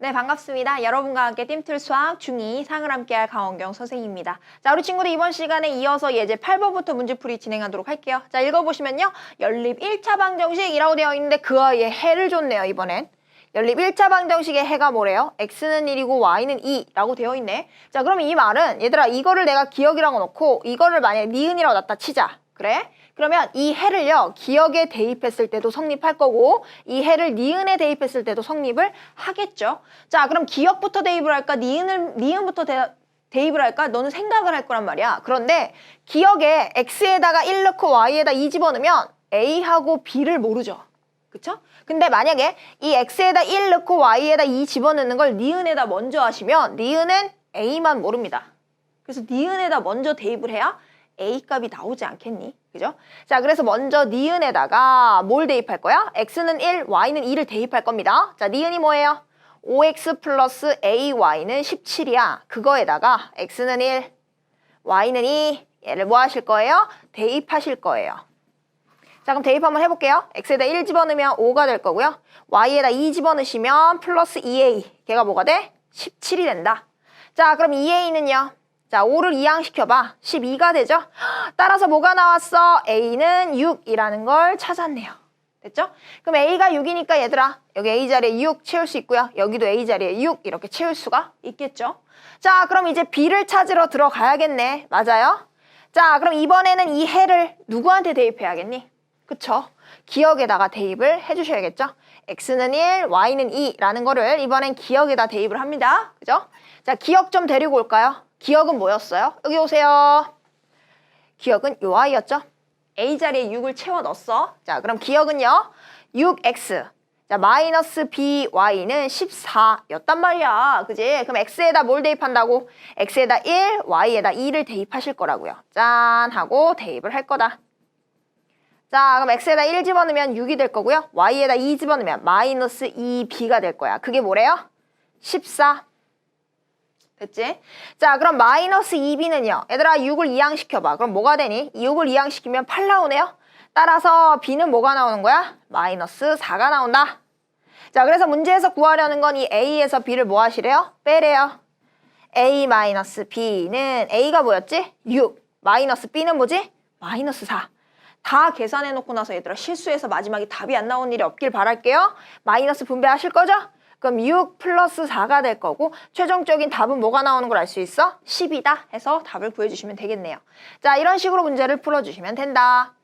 네, 반갑습니다. 여러분과 함께 띵틀 수학 중2 상을 함께할 강원경 선생님입니다. 자, 우리 친구들 이번 시간에 이어서 예제 8번부터 문제풀이 진행하도록 할게요. 자, 읽어보시면요. 연립 1차 방정식이라고 되어 있는데 그 아이의 해를 줬네요, 이번엔. 연립 1차 방정식의 해가 뭐래요? x는 1이고 y는 2라고 되어 있네. 자, 그럼 이 말은 얘들아 이거를 내가 기억이라고 놓고 이거를 만약에 니은이라고 놨다 치자. 그래? 그러면 이 해를요 기억에 대입했을 때도 성립할 거고 이 해를 니은에 대입했을 때도 성립을 하겠죠. 자 그럼 기억부터 대입을 할까 니은을 니은부터 대, 대입을 할까 너는 생각을 할 거란 말이야. 그런데 기억에 x에다가 1 넣고 y에다 2 집어넣으면 a하고 b를 모르죠. 그쵸? 근데 만약에 이 x에다 1 넣고 y에다 2 집어넣는 걸 니은에다 먼저 하시면 니은은 a만 모릅니다. 그래서 니은에다 먼저 대입을 해야 a 값이 나오지 않겠니? 그죠? 자, 그래서 먼저 니은에다가 뭘 대입할 거야? x는 1, y는 2를 대입할 겁니다. 자, 니은이 뭐예요? 5x 플러스 ay는 17이야. 그거에다가 x는 1, y는 2, 얘를 뭐 하실 거예요? 대입하실 거예요. 자, 그럼 대입 한번 해볼게요. x에다 1 집어넣으면 5가 될 거고요. y에다 2 집어넣으시면 플러스 2a. 걔가 뭐가 돼? 17이 된다. 자, 그럼 2a는요? 자, 5를 이항시켜봐. 12가 되죠? 따라서 뭐가 나왔어? a는 6이라는 걸 찾았네요. 됐죠? 그럼 a가 6이니까 얘들아 여기 a 자리에 6 채울 수 있고요. 여기도 a 자리에 6 이렇게 채울 수가 있겠죠? 자, 그럼 이제 b를 찾으러 들어가야겠네. 맞아요? 자, 그럼 이번에는 이 해를 누구한테 대입해야겠니? 그쵸? 기억에다가 대입을 해주셔야겠죠? x는 1, y는 2라는 거를 이번엔 기억에다 대입을 합니다. 그죠? 자, 기억 좀 데리고 올까요? 기억은 뭐였어요? 여기 오세요. 기억은 요 아이였죠? A 자리에 6을 채워 넣었어. 자, 그럼 기억은요? 6x. 자, 마이너스 by는 14였단 말이야. 그지? 그럼 x에다 뭘 대입한다고? x에다 1, y에다 2를 대입하실 거라고요. 짠! 하고 대입을 할 거다. 자, 그럼 x에다 1 집어넣으면 6이 될 거고요. y에다 2 집어넣으면 마이너스 2b가 될 거야. 그게 뭐래요? 14. 됐지? 자, 그럼 마이너스 2b는요. 얘들아, 6을 이항시켜봐. 그럼 뭐가 되니? 6을 이항시키면 8 나오네요. 따라서 b는 뭐가 나오는 거야? 마이너스 4가 나온다. 자, 그래서 문제에서 구하려는 건 이 a에서 b를 뭐 하시래요? 빼래요. a 마이너스 b는 a가 뭐였지? 6. 마이너스 b는 뭐지? 마이너스 4. 다 계산해 놓고 나서 얘들아 실수해서 마지막에 답이 안 나온 일이 없길 바랄게요. 마이너스 분배하실 거죠? 그럼 6 플러스 4가 될 거고 최종적인 답은 뭐가 나오는 걸 알 수 있어? 10이다 해서 답을 구해주시면 되겠네요. 자 이런 식으로 문제를 풀어주시면 된다.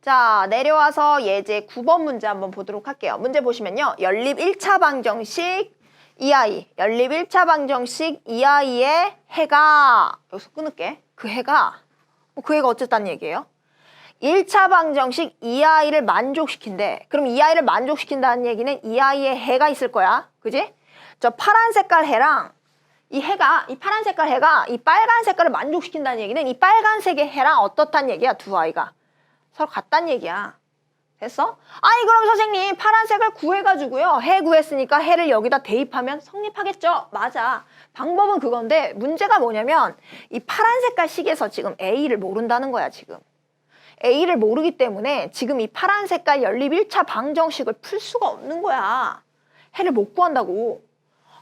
자 내려와서 예제 9번 문제 한번 보도록 할게요. 문제 보시면요. 연립 1차 방정식 이 아이 연립 1차 방정식 이 아이의 해가 여기서 끊을게. 그 해가 뭐그 해가 어쨌다는 얘기예요? 1차 방정식 이 아이를 만족시킨대. 그럼 이 아이를 만족시킨다는 얘기는 이 아이의 해가 있을 거야. 그지? 저 파란 색깔 해랑 이 해가, 이 파란 색깔 해가 이 빨간 색깔을 만족시킨다는 얘기는 이 빨간색의 해랑 어떻단 얘기야, 두 아이가. 서로 같단 얘기야. 됐어? 아니, 그럼 선생님, 파란색을 구해가지고요. 해 구했으니까 해를 여기다 대입하면 성립하겠죠? 맞아. 방법은 그건데, 문제가 뭐냐면, 이 파란 색깔 식에서 지금 A를 모른다는 거야, 지금. A를 모르기 때문에 지금 이 파란 색깔 연립 1차 방정식을 풀 수가 없는 거야. 해를 못 구한다고.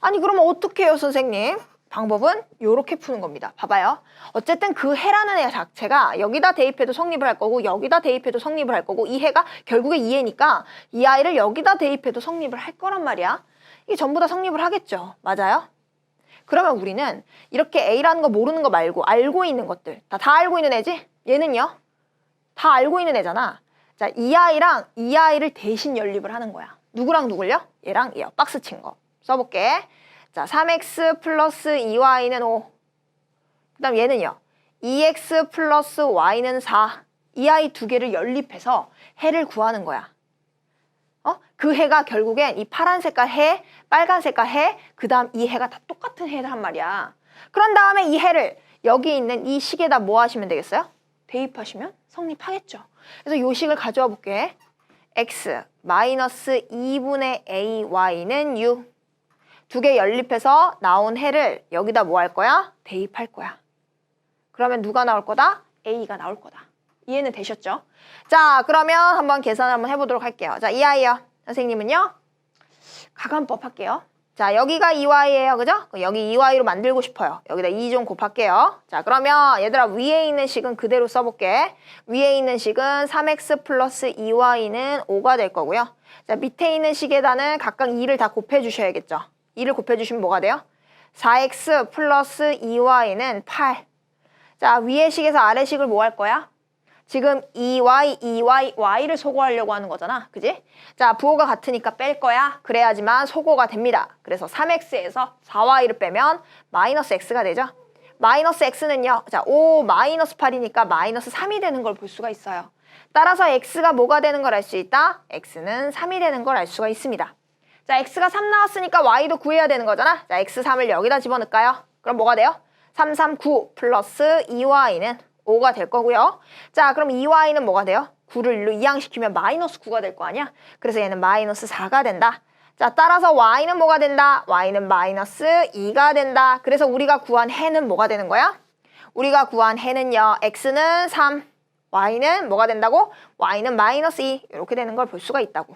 아니 그러면 어떻게 해요 선생님? 방법은 이렇게 푸는 겁니다. 봐봐요. 어쨌든 그 해라는 애 자체가 여기다 대입해도 성립을 할 거고 여기다 대입해도 성립을 할 거고 이 해가 결국에 이 해니까 이 아이를 여기다 대입해도 성립을 할 거란 말이야. 이게 전부 다 성립을 하겠죠. 맞아요? 그러면 우리는 이렇게 A라는 거 모르는 거 말고 알고 있는 것들 다, 다 알고 있는 애지? 얘는요? 다 알고 있는 애잖아. 자, 이 아이랑 이 아이를 대신 연립을 하는 거야. 누구랑 누굴요? 얘랑 얘 박스 친 거. 써볼게. 자, 3x 플러스 2y는 5. 그 다음 얘는요. 2x 플러스 y는 4. 이 아이 두 개를 연립해서 해를 구하는 거야. 어? 그 해가 결국엔 이 파란 색깔 해, 빨간 색깔 해, 그 다음 이 해가 다 똑같은 해란 말이야. 그런 다음에 이 해를 여기 있는 이 식에다 뭐 하시면 되겠어요? 대입하시면 성립하겠죠. 그래서 요 식을 가져와 볼게. x 마이너스 2분의 ay는 6. 두개 연립해서 나온 해를 여기다 뭐 할 거야? 대입할 거야. 그러면 누가 나올 거다? a가 나올 거다. 이해는 되셨죠? 자, 그러면 한번 계산 한번 해보도록 할게요. 자, 이 아이요. 선생님은요. 가관법 할게요. 자, 여기가 2y예요. 그죠? 여기 2y로 만들고 싶어요. 여기다 2 좀 곱할게요. 자, 그러면 얘들아 위에 있는 식은 그대로 써볼게. 위에 있는 식은 3x 플러스 2y는 5가 될 거고요. 자, 밑에 있는 식에다는 각각 2를 다 곱해주셔야겠죠. 2를 곱해주시면 뭐가 돼요? 4x 플러스 2y는 8. 자, 위의 식에서 아래 식을 뭐 할 거야? 지금 2y, 2y, y를 소거하려고 하는 거잖아. 그지? 자, 부호가 같으니까 뺄 거야. 그래야지만 소거가 됩니다. 그래서 3x에서 4y를 빼면 마이너스 x가 되죠. 마이너스 x는요. 자, 5 마이너스 8이니까 마이너스 3이 되는 걸 볼 수가 있어요. 따라서 x가 뭐가 되는 걸 알 수 있다? x는 3이 되는 걸 알 수가 있습니다. 자, x가 3 나왔으니까 y도 구해야 되는 거잖아. 자, x3을 여기다 집어넣을까요? 그럼 뭐가 돼요? 3, 3, 9 플러스 2y는 5가 될 거고요. 자, 그럼 2y는 뭐가 돼요? 9를 일로 이항시키면 마이너스 9가 될 거 아니야? 그래서 얘는 마이너스 4가 된다. 자, 따라서 y는 뭐가 된다? y는 마이너스 2가 된다. 그래서 우리가 구한 해는 뭐가 되는 거야? 우리가 구한 해는요. x는 3, y는 뭐가 된다고? y는 마이너스 2 이렇게 되는 걸 볼 수가 있다고.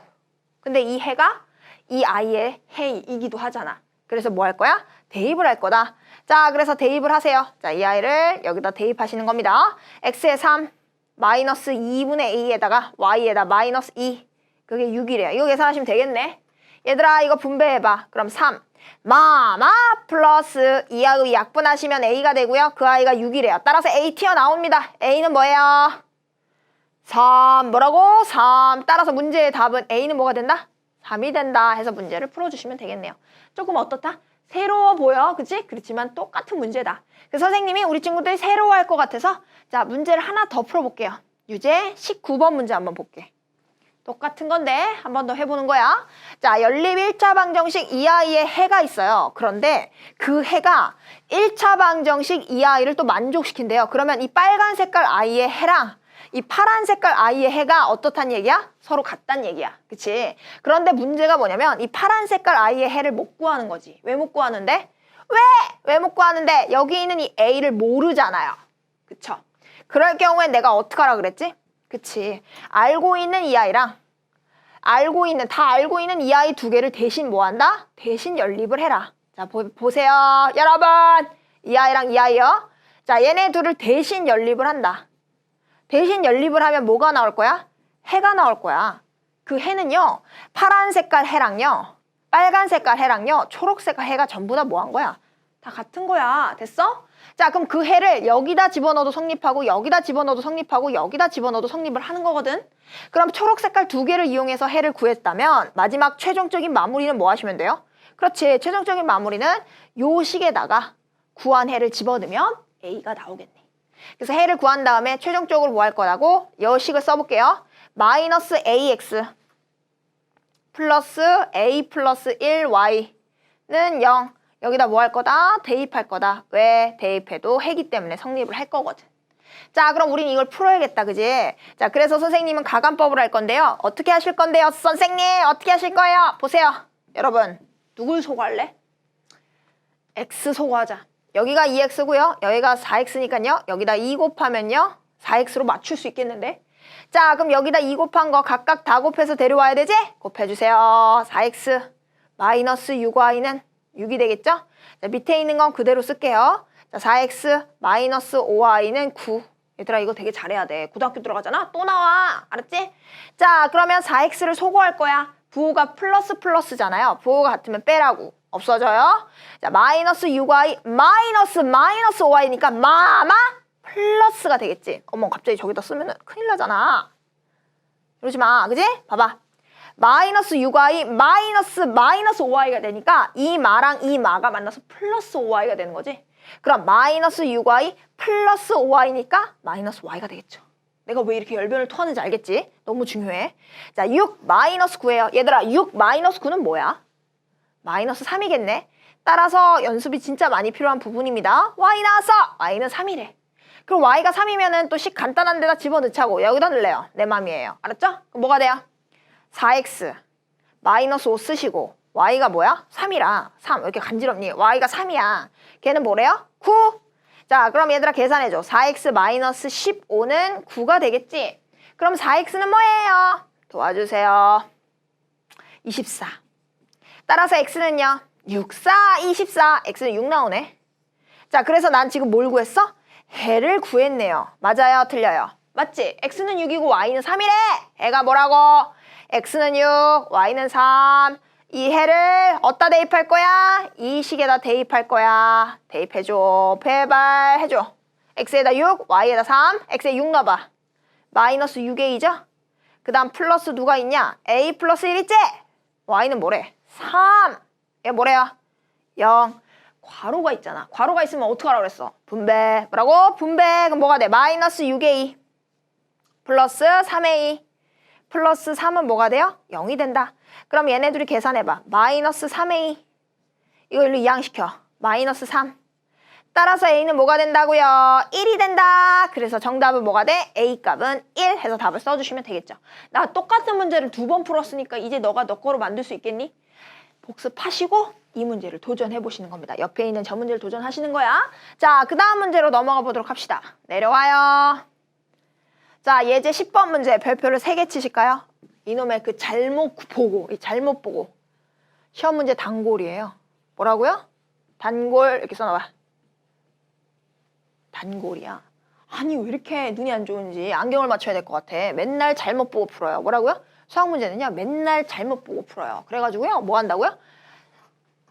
근데 이 해가 이 아이의 해이기도 하잖아. 그래서 뭐 할 거야? 대입을 할 거다. 자, 그래서 대입을 하세요. 자, 이 아이를 여기다 대입하시는 겁니다. x에 3, 마이너스 2분의 a에다가 y에다 마이너스 2. 그게 6이래요. 이거 계산하시면 되겠네. 얘들아, 이거 분배해봐. 그럼 3. 마마 플러스 2하고 약분하시면 a가 되고요. 그 아이가 6이래요. 따라서 a 튀어나옵니다. a는 뭐예요? 3 뭐라고? 3 따라서 문제의 답은 A는 뭐가 된다? 3이 된다 해서 문제를 풀어주시면 되겠네요. 조금 어떻다? 새로워 보여 그치? 그렇지만 똑같은 문제다. 그래서 선생님이 우리 친구들이 새로워할 것 같아서 자 문제를 하나 더 풀어볼게요. 유제 19번 문제 한번 볼게. 똑같은 건데 한 번 더 해보는 거야. 자, 연립 1차 방정식 이 아이의 해가 있어요. 그런데 그 해가 1차 방정식 이 아이를 또 만족시킨대요. 그러면 이 빨간 색깔 아이의 해랑 이 파란 색깔 아이의 해가 어떻단 얘기야? 서로 같단 얘기야. 그치? 그런데 문제가 뭐냐면 이 파란 색깔 아이의 해를 못 구하는 거지. 왜 못 구하는데? 왜? 왜 못 구하는데? 여기 있는 이 A를 모르잖아요. 그쵸? 그럴 경우에 내가 어떻게 하라 그랬지? 그치? 알고 있는 이 아이랑 알고 있는 다 알고 있는 이 아이 두 개를 대신 뭐 한다? 대신 연립을 해라. 자, 보, 보세요. 여러분. 이 아이랑 이 아이요. 자, 얘네 둘을 대신 연립을 한다. 대신 연립을 하면 뭐가 나올 거야? 해가 나올 거야. 그 해는요, 파란 색깔 해랑요, 빨간 색깔 해랑요, 초록 색깔 해가 전부 다 뭐 한 거야? 다 같은 거야. 됐어? 자, 그럼 그 해를 여기다 집어넣어도 성립하고, 여기다 집어넣어도 성립하고, 여기다 집어넣어도 성립을 하는 거거든? 그럼 초록 색깔 두 개를 이용해서 해를 구했다면, 마지막 최종적인 마무리는 뭐 하시면 돼요? 그렇지. 최종적인 마무리는 요 식에다가 구한 해를 집어넣으면 A가 나오겠네. 그래서 해를 구한 다음에 최종적으로 뭐 할 거라고? 여식을 써볼게요. 마이너스 ax 플러스 a 플러스 1y는 0. 여기다 뭐 할 거다? 대입할 거다. 왜? 대입해도 해기 때문에 성립을 할 거거든. 자, 그럼 우린 이걸 풀어야겠다, 그지? 자, 그래서 선생님은 가관법을 할 건데요. 어떻게 하실 건데요? 선생님, 어떻게 하실 거예요? 보세요. 여러분, 누굴 소거할래? x 소거하자. 여기가 2x고요. 여기가 4x니까요. 여기다 2 곱하면요. 4x로 맞출 수 있겠는데? 자, 그럼 여기다 2 곱한 거 각각 다 곱해서 데려와야 되지? 곱해주세요. 4x 마이너스 6y는 6이 되겠죠? 자, 밑에 있는 건 그대로 쓸게요. 자, 4x 마이너스 5y는 9. 얘들아 이거 되게 잘해야 돼. 고등학교 들어가잖아? 또 나와. 알았지? 자, 그러면 4x를 소거할 거야. 부호가 플러스 플러스잖아요. 부호가 같으면 빼라고. 없어져요. 자, 마이너스 6y, 마이너스 마이너스 5y니까 마마 플러스가 되겠지. 어머, 갑자기 저기다 쓰면 큰일 나잖아. 이러지 마. 그지? 봐봐. 마이너스 6y, 마이너스 마이너스 5y가 되니까 이 마랑 이 마가 만나서 플러스 5y가 되는 거지. 그럼 마이너스 6y 플러스 5y니까 마이너스 y가 되겠죠. 내가 왜 이렇게 열변을 토하는지 알겠지? 너무 중요해. 자, 6 마이너스 9예요. 얘들아, 6 마이너스 9는 뭐야? 마이너스 3이겠네. 따라서 연습이 진짜 많이 필요한 부분입니다. y 나왔어! y는 3이래. 그럼 y가 3이면은 또 식 간단한 데다 집어넣자고 여기다 넣을래요. 내 맘이에요. 알았죠? 그럼 뭐가 돼요? 4x 마이너스 5 쓰시고 y가 뭐야? 3이라 3 왜 이렇게 간지럽니? y가 3이야. 걔는 뭐래요? 9. 자 그럼 얘들아 계산해줘. 4x 마이너스 15는 9가 되겠지? 그럼 4x는 뭐예요? 도와주세요. 24. 따라서 x는요. 6, 4, 24. x는 6 나오네. 자, 그래서 난 지금 뭘 구했어? 해를 구했네요. 맞아요? 틀려요? 맞지? x는 6이고 y는 3이래. 해가 뭐라고? x는 6, y는 3. 이 해를 어디다 대입할 거야? 이 식에다 대입할 거야. 대입해줘. 배발해줘. x에다 6, y에다 3. x에 6 넣어봐. 마이너스 6a죠? 그 다음 플러스 누가 있냐? a 플러스 1 있지? y는 뭐래? 3. 얘 뭐래요? 0. 괄호가 있잖아. 괄호가 있으면 어떡하라고 그랬어? 분배. 뭐라고? 분배. 그럼 뭐가 돼? 마이너스 6a 플러스 3a 플러스 3은 뭐가 돼요? 0이 된다. 그럼 얘네들이 계산해봐. 마이너스 3a 이거 일로 이항시켜. 마이너스 3 따라서 a는 뭐가 된다고요? 1이 된다. 그래서 정답은 뭐가 돼? a 값은 1 해서 답을 써주시면 되겠죠. 나 똑같은 문제를 두 번 풀었으니까 이제 너가 너 거로 만들 수 있겠니? 복습하시고 이 문제를 도전해 보시는 겁니다. 옆에 있는 저 문제를 도전하시는 거야. 자, 그 다음 문제로 넘어가 보도록 합시다. 내려와요. 자, 예제 10번 문제 별표를 3개 치실까요? 이놈의 그 잘못 보고, 이 잘못 보고. 시험 문제 단골이에요. 뭐라고요? 단골 이렇게 써놔봐. 단골이야. 아니 왜 이렇게 눈이 안 좋은지 안경을 맞춰야 될 것 같아. 맨날 잘못 보고 풀어요. 뭐라고요? 수학 문제는요. 맨날 잘못 보고 풀어요. 그래가지고요. 뭐 한다고요?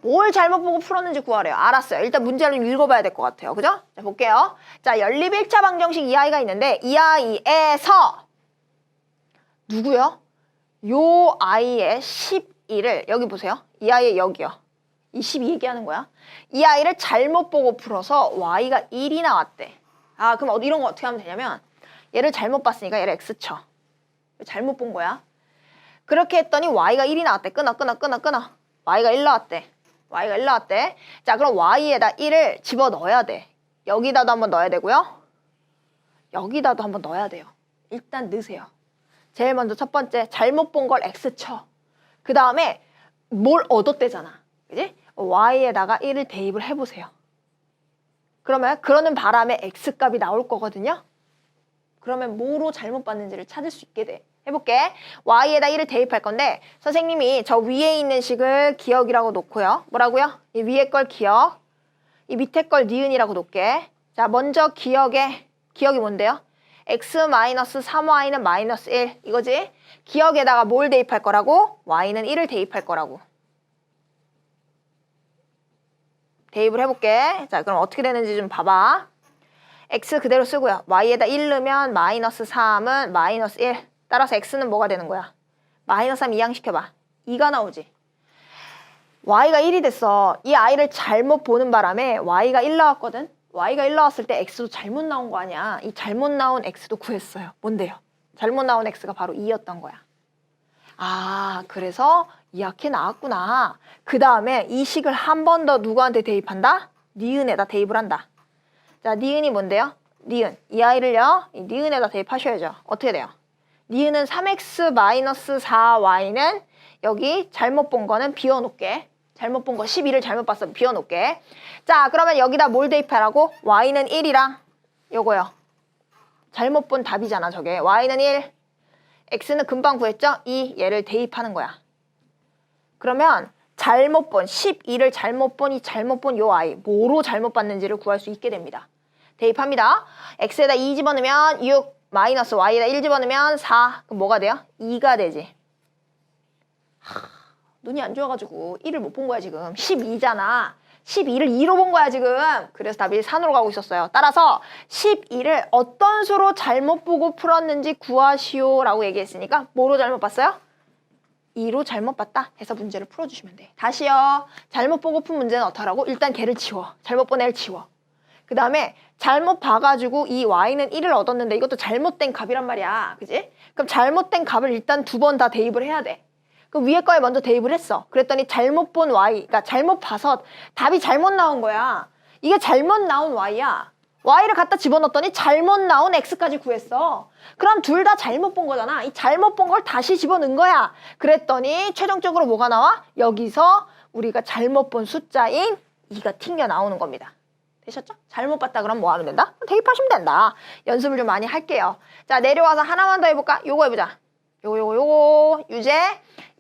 뭘 잘못 보고 풀었는지 구하래요. 알았어요. 일단 문제를 좀 읽어봐야 될 것 같아요. 그죠? 자, 볼게요. 자, 연립 1차 방정식 이 아이가 있는데 이 아이에서 누구요? 요 아이의 12를 여기 보세요. 이 아이의 여기요. 이12 얘기하는 거야. 이 아이를 잘못 보고 풀어서 y가 1이 나왔대. 아, 그럼 어- 이런 거 어떻게 하면 되냐면 얘를 잘못 봤으니까 얘를 x 쳐. 잘못 본 거야. 그렇게 했더니 y가 1이 나왔대. 끊어, 끊어, 끊어, 끊어. y가 1 나왔대. y가 1 나왔대. 자, 그럼 y에다 1을 집어 넣어야 돼. 여기다도 한번 넣어야 되고요. 여기다도 한번 넣어야 돼요. 일단 넣으세요. 제일 먼저 첫 번째, 잘못 본 걸 x 쳐. 그 다음에 뭘 얻었대잖아. 그지? y에다가 1을 대입을 해보세요. 그러면 그러는 바람에 x 값이 나올 거거든요. 그러면 뭐로 잘못 봤는지를 찾을 수 있게 돼. 해볼게. y에다 1을 대입할 건데 선생님이 저 위에 있는 식을 기억이라고 놓고요. 뭐라고요? 이 위에 걸 기억, 이 밑에 걸 니은이라고 놓게. 자, 먼저 기억에 기억이 뭔데요? x-3y는 마이너스 1 이거지? 기억에다가 뭘 대입할 거라고? y는 1을 대입할 거라고. 대입을 해볼게. 자, 그럼 어떻게 되는지 좀 봐봐. x 그대로 쓰고요. y에다 1 넣으면 마이너스 3은 마이너스 1. 따라서 x는 뭐가 되는 거야? 마이너스 3 이항시켜봐. 2가 나오지. y가 1이 됐어. 이 i를 잘못 보는 바람에 y가 1 나왔거든. y가 1 나왔을 때 x도 잘못 나온 거 아니야. 이 잘못 나온 x도 구했어요. 뭔데요? 잘못 나온 x가 바로 2였던 거야. 아, 그래서 이렇게 나왔구나. 그 다음에 이 식을 한 번 더 누구한테 대입한다? 니은에다 대입을 한다. 자, 니은이 뭔데요? 니은. 이 아이를요, 이 니은에다 대입하셔야죠. 어떻게 돼요? 니은은 3x-4y는 여기 잘못 본 거는 비워놓게. 잘못 본 거 12를 잘못 봤어. 비워놓게. 자, 그러면 여기다 뭘 대입하라고? y는 1이랑 요거요. 잘못 본 답이잖아, 저게. y는 1. x는 금방 구했죠? 2. 얘를 대입하는 거야. 그러면 잘못 본 12를 잘못 본 이 잘못 본요 아이 뭐로 잘못 봤는지를 구할 수 있게 됩니다. 대입합니다. x에다 2 집어넣으면 6 마이너스 y에다 1 집어넣으면 4 그럼 뭐가 돼요? 2가 되지. 하, 눈이 안 좋아가지고 1을 못 본 거야 지금 12잖아. 12를 2로 본 거야 지금. 그래서 답이 3으로 가고 있었어요. 따라서 12를 어떤 수로 잘못 보고 풀었는지 구하시오 라고 얘기했으니까 뭐로 잘못 봤어요? 2로 잘못 봤다 해서 문제를 풀어주시면 돼. 다시요. 잘못 보고 푼 문제는 어떡하라고? 일단 걔를 지워. 잘못 본 애를 지워. 그 다음에 잘못 봐가지고 이 y는 1을 얻었는데 이것도 잘못된 값이란 말이야. 그지? 그럼 잘못된 값을 일단 두 번 다 대입을 해야 돼. 그 위에 거에 먼저 대입을 했어. 그랬더니 잘못 본 y, 그러니까 잘못 봐서 답이 잘못 나온 거야. 이게 잘못 나온 y야. y를 갖다 집어넣었더니 잘못 나온 x까지 구했어. 그럼 둘 다 잘못 본 거잖아. 이 잘못 본 걸 다시 집어넣은 거야. 그랬더니 최종적으로 뭐가 나와? 여기서 우리가 잘못 본 숫자인 2가 튕겨 나오는 겁니다. 되셨죠? 잘못 봤다 그럼 뭐 하면 된다? 대입하시면 된다. 연습을 좀 많이 할게요. 자, 내려와서 하나만 더 해볼까? 요거 해보자. 요거 요거 요거 유제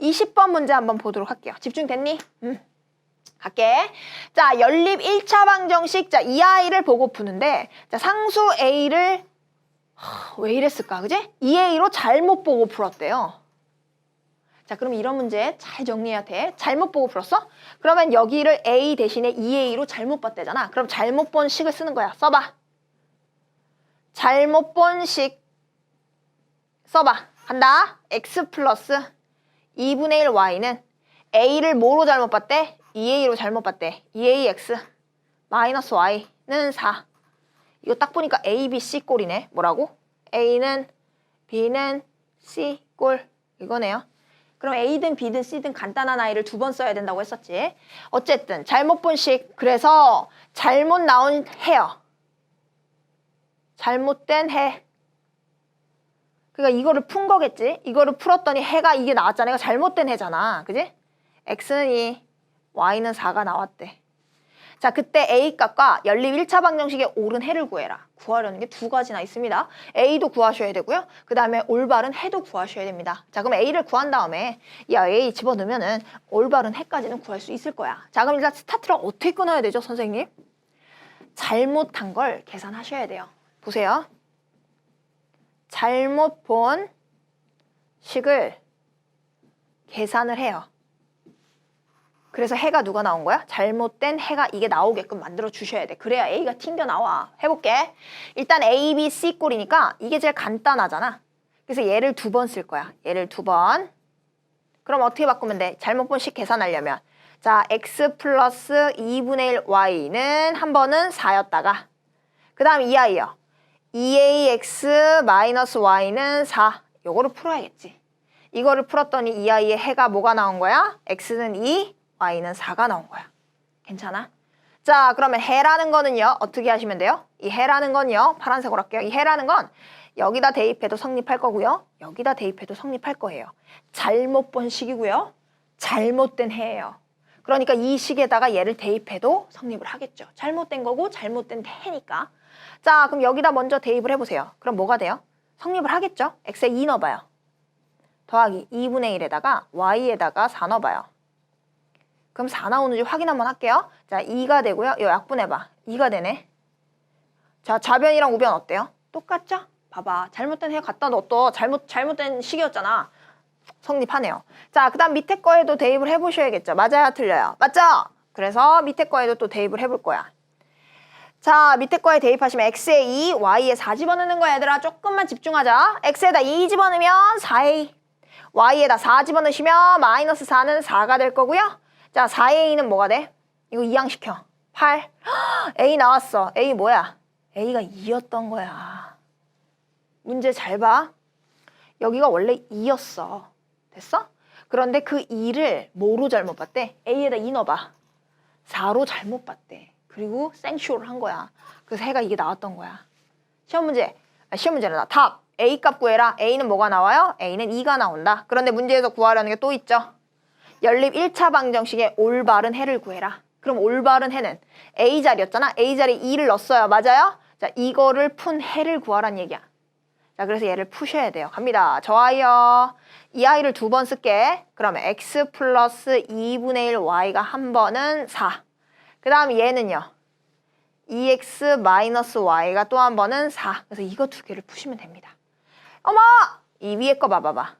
20번 문제 한번 보도록 할게요. 집중됐니? 음. 갈게. 자, 연립 1차 방정식. 자, 이 아이를 보고 푸는데 자, 상수 A를 하, 왜 이랬을까? 그지? 2A로 잘못 보고 풀었대요. 자, 그럼 이런 문제 잘 정리해야 돼. 잘못 보고 풀었어? 그러면 여기를 A 대신에 2A로 잘못 봤대잖아. 그럼 잘못 본 식을 쓰는 거야. 써봐. 잘못 본 식. 써봐. 간다. X 플러스 2분의 1 Y는 A를 뭐로 잘못 봤대? 2A로 잘못 봤대. 2AX 마이너스 Y는 4. 이거 딱 보니까 A, B, C 꼴이네. 뭐라고? A는 B는 C 꼴 이거네요. 그럼 A든 B든 C든 간단한 아이를 두 번 써야 된다고 했었지. 어쨌든 잘못 본 식. 그래서 잘못 나온 해요. 잘못된 해. 그러니까 이거를 푼 거겠지. 이거를 풀었더니 해가 이게 나왔잖아. 이거 잘못된 해잖아. 그지? X는 2, Y는 4가 나왔대. 자, 그때 A 값과 연립 1차 방정식의 옳은 해를 구해라. 구하려는 게 두 가지나 있습니다. A도 구하셔야 되고요. 그 다음에 올바른 해도 구하셔야 됩니다. 자, 그럼 A를 구한 다음에 야, A 집어넣으면은 올바른 해까지는 구할 수 있을 거야. 자, 그럼 일단 스타트를 어떻게 끊어야 되죠, 선생님? 잘못한 걸 계산하셔야 돼요. 보세요. 잘못 본 식을 계산을 해요. 그래서 해가 누가 나온 거야? 잘못된 해가 이게 나오게끔 만들어 주셔야 돼. 그래야 A가 튕겨 나와. 해볼게. 일단 A, B, C 꼴이니까 이게 제일 간단하잖아. 그래서 얘를 두 번 쓸 거야. 얘를 두 번. 그럼 어떻게 바꾸면 돼? 잘못 본 식 계산하려면. 자, x 플러스 2분의 1 y는 한 번은 4였다가 그 다음 이 아이요. 2ax 마이너스 y는 4. 요거를 풀어야겠지. 이거를 풀었더니 이 아이의 해가 뭐가 나온 거야? x는 2, y는 4가 나온 거야. 괜찮아? 자, 그러면 해라는 거는요. 어떻게 하시면 돼요? 이 해라는 건요. 파란색으로 할게요. 이 해라는 건 여기다 대입해도 성립할 거고요. 여기다 대입해도 성립할 거예요. 잘못 본 식이고요. 잘못된 해예요. 그러니까 이 식에다가 얘를 대입해도 성립을 하겠죠. 잘못된 거고 잘못된 해니까. 자, 그럼 여기다 먼저 대입을 해보세요. 그럼 뭐가 돼요? 성립을 하겠죠? x에 2 넣어봐요. 더하기 2분의 1에다가 y에다가 4 넣어봐요. 그럼 4 나오는지 확인 한번 할게요. 자, 2가 되고요. 이거 약분해봐. 2가 되네. 자, 좌변이랑 우변 어때요? 똑같죠? 봐봐. 잘못된 해 갖다 넣었더. 잘못, 잘못된 식이었잖아. 성립하네요. 자, 그 다음 밑에 거에도 대입을 해보셔야겠죠. 맞아요? 틀려요? 맞죠? 그래서 밑에 거에도 또 대입을 해볼 거야. 자, 밑에 거에 대입하시면 x에 2, y에 4 집어넣는 거야, 얘들아. 조금만 집중하자. x에다 2 집어넣으면 4a. y에다 4 집어넣으시면 마이너스 4는 4가 될 거고요. 자, 4a는 뭐가 돼? 이거 이항시켜. 8. a 나왔어. a 뭐야? a가 2였던 거야. 문제 잘 봐. 여기가 원래 2였어. 됐어? 그런데 그 2를 뭐로 잘못 봤대? a에다 2 넣어봐. 4로 잘못 봤대. 그리고 생쇼를 한 거야. 그래서 해가 이게 나왔던 거야. 시험 문제. 아, 시험 문제는 답. A 값 구해라. A는 뭐가 나와요? A는 2가 나온다. 그런데 문제에서 구하려는 게 또 있죠. 연립 1차 방정식의 올바른 해를 구해라. 그럼 올바른 해는 A 자리였잖아. A 자리에 2를 넣었어요. 맞아요? 자, 이거를 푼 해를 구하란 얘기야. 자, 그래서 얘를 푸셔야 돼요. 갑니다. 저 아이요. 이 아이를 두 번 쓸게. 그러면 x 플러스 2분의 1 y가 한 번은 4. 그 다음 얘는요. 2x 마이너스 y가 또 한 번은 4. 그래서 이거 두 개를 푸시면 됩니다. 어머! 이 위에 거 봐봐봐.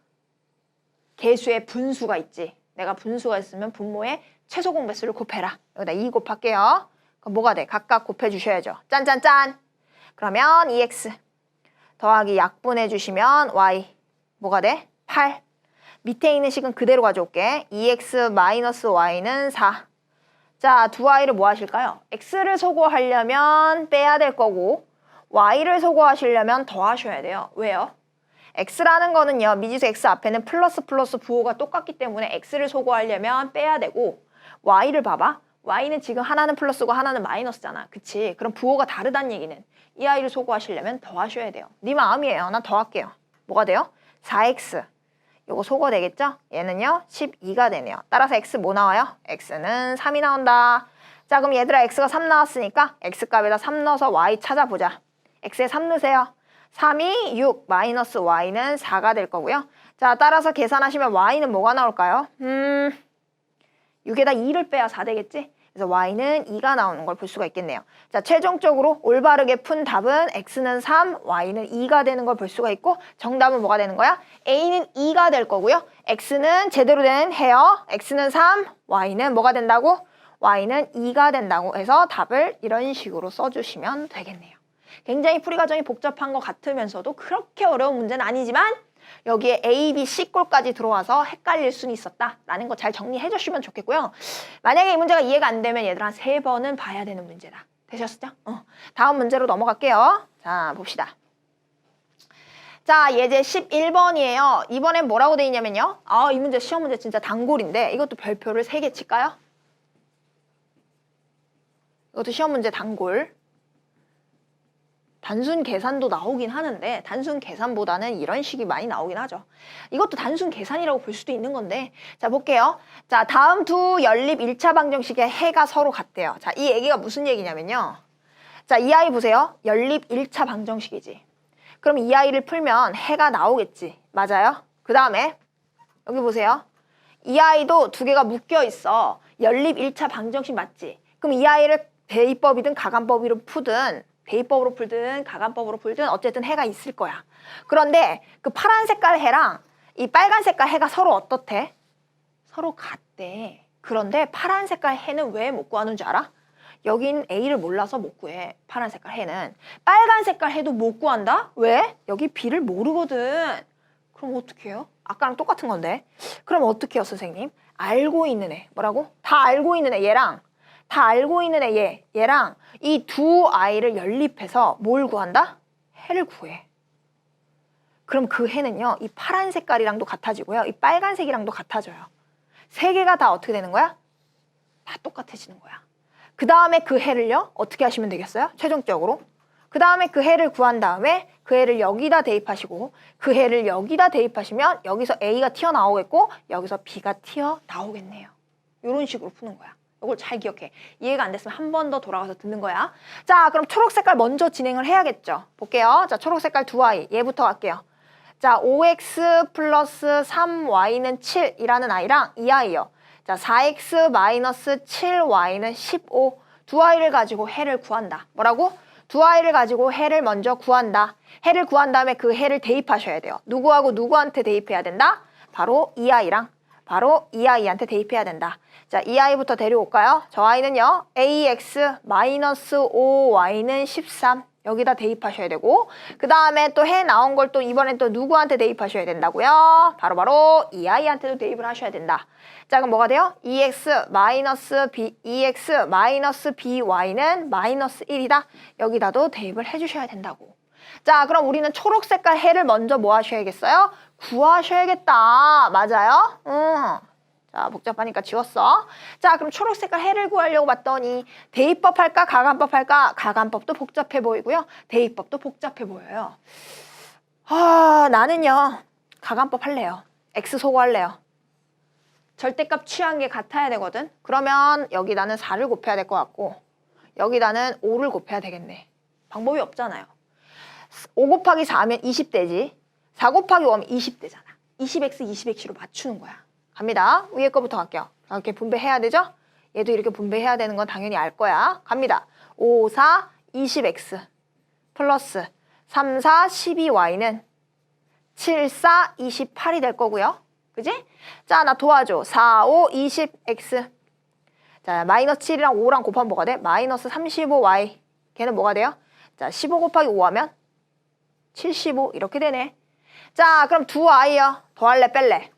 개수에 분수가 있지. 내가 분수가 있으면 분모에 최소 공배수를 곱해라. 여기다 2 곱할게요. 그럼 뭐가 돼? 각각 곱해주셔야죠. 짠짠짠! 그러면 2x 더하기 약분해 주시면 y 뭐가 돼? 8. 밑에 있는 식은 그대로 가져올게. 2x 마이너스 y는 4. 자, 두 y를 뭐 하실까요? x를 소거하려면 빼야 될 거고 y를 소거하시려면 더 하셔야 돼요. 왜요? X라는 거는요. 미지수 x 앞에는 플러스 플러스 부호가 똑같기 때문에 x를 소거하려면 빼야 되고 y를 봐봐. y는 지금 하나는 플러스고 하나는 마이너스잖아. 그치? 그럼 부호가 다르다는 얘기는 이 아이를 소거하시려면 더하셔야 돼요. 네 마음이에요. 난 더할게요. 뭐가 돼요? 4x. 요거 소거 되겠죠? 얘는요 12가 되네요. 따라서 x 뭐 나와요? x는 3이 나온다. 자 그럼 얘들아 x가 3 나왔으니까 x값에다 3 넣어서 y 찾아보자. x에 3 넣으세요. 3이 6 마이너스 y는 4가 될 거고요. 자, 따라서 계산하시면 y는 뭐가 나올까요? 음, 6에다 2를 빼야 4 되겠지? 그래서 y는 2가 나오는 걸 볼 수가 있겠네요. 자, 최종적으로 올바르게 푼 답은 x는 3, y는 2가 되는 걸 볼 수가 있고 정답은 뭐가 되는 거야? a는 2가 될 거고요. x는 제대로 된 헤어, x는 3, y는 뭐가 된다고? y는 2가 된다고 해서 답을 이런 식으로 써주시면 되겠네요. 굉장히 풀이 과정이 복잡한 것 같으면서도 그렇게 어려운 문제는 아니지만 여기에 A, B, C 꼴까지 들어와서 헷갈릴 수는 있었다라는 거 잘 정리해 주시면 좋겠고요. 만약에 이 문제가 이해가 안 되면 얘들아 세 번은 봐야 되는 문제다. 되셨죠? 어. 다음 문제로 넘어갈게요. 자, 봅시다. 자, 예제 11번이에요. 이번엔 뭐라고 돼 있냐면요. 아, 이 문제 시험 문제 진짜 단골인데 이것도 별표를 세 개 칠까요? 이것도 시험 문제 단골. 단순 계산도 나오긴 하는데 단순 계산보다는 이런 식이 많이 나오긴 하죠. 이것도 단순 계산이라고 볼 수도 있는 건데 자 볼게요. 자 다음 두 연립 1차 방정식의 해가 서로 같대요. 자 이 얘기가 무슨 얘기냐면요. 자 이 아이 보세요. 연립 1차 방정식이지. 그럼 이 아이를 풀면 해가 나오겠지. 맞아요? 그 다음에 여기 보세요. 이 아이도 두 개가 묶여 있어. 연립 1차 방정식 맞지? 그럼 이 아이를 대입법이든 가간법으로 푸든 대입법으로 풀든 가간법으로 풀든 어쨌든 해가 있을 거야. 그런데 그 파란 색깔 해랑 이 빨간 색깔 해가 서로 어떻대? 서로 같대. 그런데 파란 색깔 해는 왜 못 구하는 줄 알아? 여긴 A를 몰라서 못 구해. 파란 색깔 해는. 빨간 색깔 해도 못 구한다? 왜? 여기 B를 모르거든. 그럼 어떻게 해요? 아까랑 똑같은 건데. 그럼 어떻게 해요, 선생님? 알고 있는 애. 뭐라고? 다 알고 있는 애 얘랑 다 알고 있는 애 얘, 얘랑 이 두 아이를 연립해서 뭘 구한다? 해를 구해. 그럼 그 해는요, 이 파란 색깔이랑도 같아지고요, 이 빨간색이랑도 같아져요. 세 개가 다 어떻게 되는 거야? 다 똑같아지는 거야. 그 다음에 그 해를요, 어떻게 하시면 되겠어요? 최종적으로. 그 다음에 그 해를 구한 다음에 그 해를 여기다 대입하시고 그 해를 여기다 대입하시면 여기서 A가 튀어나오겠고 여기서 B가 튀어나오겠네요. 이런 식으로 푸는 거야. 이걸 잘 기억해. 이해가 안 됐으면 한 번 더 돌아가서 듣는 거야. 자, 그럼 초록 색깔 먼저 진행을 해야겠죠. 볼게요. 자, 초록 색깔 두 아이. 얘부터 갈게요. 자, 5x 플러스 3y는 7이라는 아이랑 이 아이요. 자, 4x 마이너스 7y는 15. 두 아이를 가지고 해를 구한다. 뭐라고? 두 아이를 가지고 해를 먼저 구한다. 해를 구한 다음에 그 해를 대입하셔야 돼요. 누구하고 누구한테 대입해야 된다? 바로 이 아이랑 바로 이 아이한테 대입해야 된다. 자, 이 아이부터 데려올까요? 저 아이는요. ax 마이너스 5y는 13. 여기다 대입하셔야 되고 그 다음에 또 해 나온 걸 또 이번엔 또 누구한테 대입하셔야 된다고요? 바로바로 이 아이한테도 대입을 하셔야 된다. 자 그럼 뭐가 돼요? ex 마이너스 b ex 마이너스 by는 마이너스 1이다. 여기다도 대입을 해주셔야 된다고. 자 그럼 우리는 초록 색깔 해를 먼저 뭐 하셔야겠어요? 구하셔야겠다. 맞아요? 응. 자, 복잡하니까 지웠어. 자, 그럼 초록 색깔 해를 구하려고 봤더니 대입법 할까? 가간법 할까? 가간법도 복잡해 보이고요. 대입법도 복잡해 보여요. 아, 나는요. 가간법 할래요. X 소거할래요. 절대값 취한 게 같아야 되거든. 그러면 여기다는 4를 곱해야 될 것 같고 여기다는 5를 곱해야 되겠네. 방법이 없잖아요. 5 곱하기 4하면 20대지. 4 곱하기 5하면 20대잖아. 20x, 20x로 맞추는 거야. 갑니다. 위에 거부터 갈게요. 이렇게 분배해야 되죠? 얘도 이렇게 분배해야 되는 건 당연히 알 거야. 갑니다. 5, 4, 20x 플러스 3, 4, 12y는 7, 4, 28이 될 거고요. 그지? 자, 나 도와줘. 4, 5, 20x 자, 마이너스 7이랑 5랑 곱하면 뭐가 돼? 마이너스 35y 걔는 뭐가 돼요? 자, 15 곱하기 5 하면 75 이렇게 되네. 자, 그럼 두 i요. 더할래 뺄래?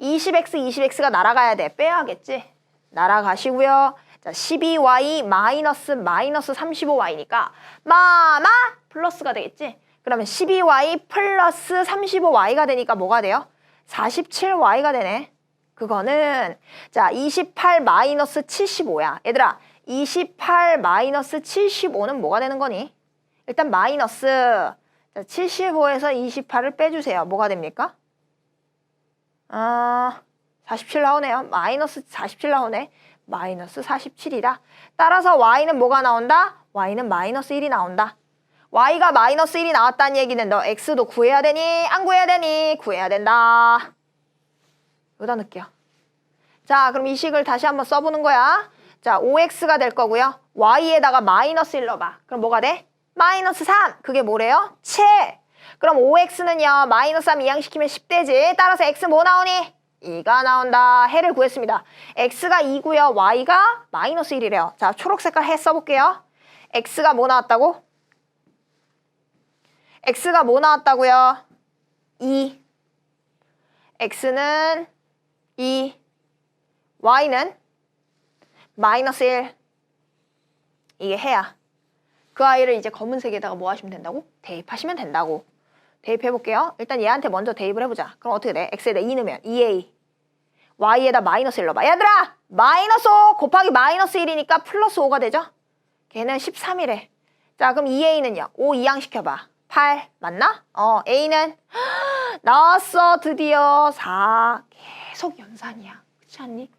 20x, 20x가 날아가야 돼. 빼야겠지? 날아가시고요. 자, 12y 마이너스 마이너스 35y니까 마마 플러스가 되겠지? 그러면 12y 플러스 35y가 되니까 뭐가 돼요? 47y가 되네. 그거는 자, 28 마이너스 75야. 얘들아, 28 마이너스 75는 뭐가 되는 거니? 일단 마이너스 자, 75에서 28을 빼주세요. 뭐가 됩니까? 아, 47 나오네요. 마이너스 47 나오네. 마이너스 47이다. 따라서 y는 뭐가 나온다? y는 마이너스 1이 나온다. y가 마이너스 1이 나왔다는 얘기는 너 x도 구해야 되니 안 구해야 되니 구해야 된다. 여기다 넣을게요. 자 그럼 이 식을 다시 한번 써보는 거야. 자 5x가 될 거고요. y에다가 마이너스 1 넣어봐. 그럼 뭐가 돼? 마이너스 3. 그게 뭐래요? 채. 그럼 5x는요. 마이너스 3 이항시키면 10되지. 따라서 x 뭐 나오니? 2가 나온다. 해를 구했습니다. x가 2고요. y가 마이너스 1이래요. 자 초록 색깔 해 써볼게요. x가 뭐 나왔다고? x가 뭐 나왔다고요? 2. x는 2. y는 마이너스 1. 이게 해야. 그 아이를 이제 검은색에다가 뭐 하시면 된다고? 대입하시면 된다고. 대입해 볼게요. 일단 얘한테 먼저 대입을 해보자. 그럼 어떻게 돼? x에다 2 넣으면 2a. y에다 마이너스 1 넣어봐. 얘들아! 마이너스 5 곱하기 마이너스 1이니까 플러스 5가 되죠? 걔는 13이래. 자, 그럼 2a는요? 5 이항시켜봐. 8 맞나? 어, a는 나왔어. 드디어 4. 계속 연산이야. 그렇지 않니?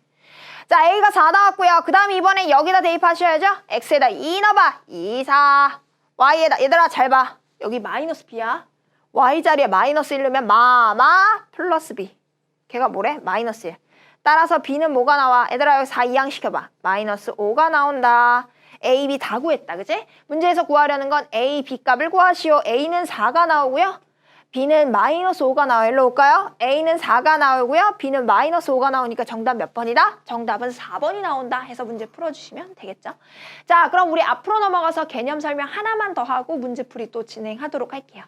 자, a가 4 나왔고요. 그 다음 이번에 여기다 대입하셔야죠. x에다 2 넣어봐. 2, 4. y에다 얘들아 잘 봐. 여기 마이너스 b야. y 자리에 마이너스 1 넣으면 마마 플러스 b. 걔가 뭐래? 마이너스 1. 따라서 b는 뭐가 나와? 얘들아 여기 4 이항시켜봐. 마이너스 5가 나온다. a, b 다 구했다. 그지? 문제에서 구하려는 건 a, b 값을 구하시오. a는 4가 나오고요. B는 마이너스 5가 나와. 일로 올까요? a는 4가 나오고요. b는 마이너스 5가 나오니까 정답 몇 번이다? 정답은 4번이 나온다 해서 문제 풀어주시면 되겠죠? 자, 그럼 우리 앞으로 넘어가서 개념 설명 하나만 더 하고 문제풀이 또 진행하도록 할게요.